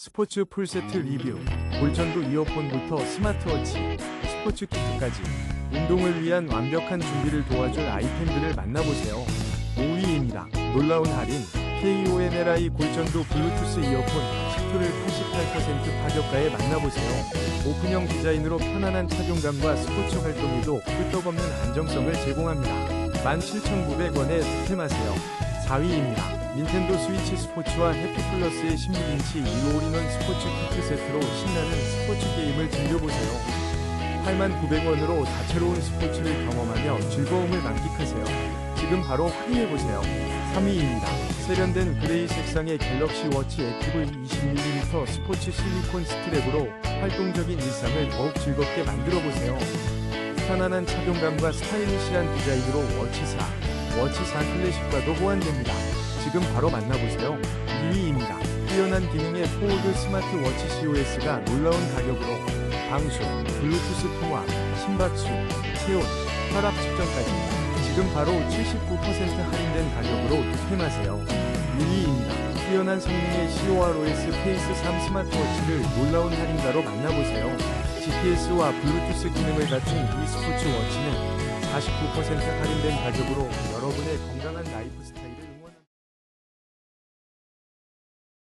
스포츠 풀세트 리뷰, 골전도 이어폰부터 스마트워치, 스포츠 키트까지 운동을 위한 완벽한 준비를 도와줄 아이템들을 만나보세요. 5위입니다. 놀라운 할인, KONLI 골전도 블루투스 이어폰 10초를 88% 파격가에 만나보세요. 오픈형 디자인으로 편안한 착용감과 스포츠 활동에도 끄떡없는 안정성을 제공합니다. 17,900원에 득템하세요. 4위입니다. 닌텐도 스위치 스포츠와 해피플러스의 16인치 1올인원 스포츠 키트 세트로 신나는 스포츠 게임을 즐겨보세요. 89,900원으로 다채로운 스포츠를 경험하며 즐거움을 만끽하세요. 지금 바로 확인해보세요. 3위입니다. 세련된 그레이 색상의 갤럭시 워치 액티브 20mm 스포츠 실리콘 스트랩으로 활동적인 일상을 더욱 즐겁게 만들어 보세요. 편안한 착용감과 스타일리시한 디자인으로 워치 4, 워치4 클래식과도 호환됩니다. 지금 바로 만나보세요. 2위입니다. 뛰어난 기능의 포워드 스마트 워치 COS가 놀라운 가격으로 방수, 블루투스 통화, 심박수, 체온, 혈압 측정까지 지금 바로 79% 할인된 가격으로 득템하세요. 1위입니다. 뛰어난 성능의 COROS 페이스 3 스마트워치를 놀라운 할인가로 만나보세요. GPS와 블루투스 기능을 갖춘 이 스포츠 워치는 49% 할인된 가격으로 여러분의 건강한 라이프 스타일을